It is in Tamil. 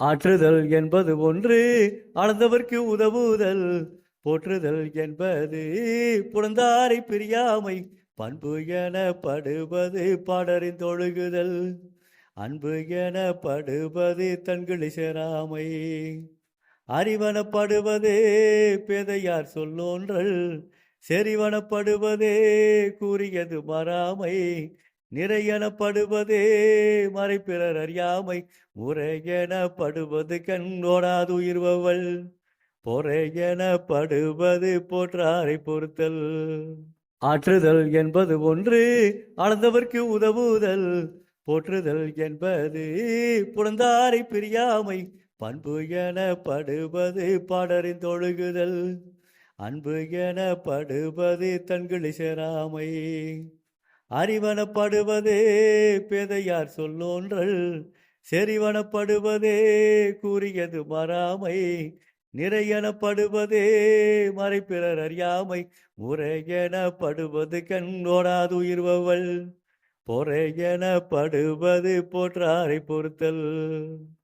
ஆற்றுதல் என்பது ஒன்று அளந்தவர்க்கு உதவுதல். போற்றுதல் என்பது புலந்தாரை பிரியாமை பண்பு எனப்படுவது பாடறிந்தொழுகுதல் அன்பு எனப்படுவது தன்களை சேராமை. அறிவனப்படுவதே பேதையார் சொல்லோன்றல். செறிவனப்படுவதே கூறியது மறாமை. நிறையெனப்படுவதே மறைப்பிறர் அறியாமை முறையெனப்படுவது கண்ணோடாது உயிர்வவள் பொறையெனப்படுவது போற்றாரை பொறுத்தல். ஆற்றுதல் என்பது ஒன்று அளந்தவர்க்கு உதவுதல். போற்றுதல் என்பது புலந்தாரை பிரியாமை பண்பு எனப்படுவது பாடறிந்தொழுகுதல் அன்பு எனப்படுவது தன்களி சேராமை அறிவனப்படுவதே பேதையார் சொல்லோன்றல் செறிவனப்படுவதே கூறியது மறாமை நிறையெனப்படுவதே மறைப்பிறர் அறியாமை முறையெனப்படுவது கண்ணோடாது உயிர்வவள் பொறையெனப்படுவது போற்றாரை பொறுத்தல்.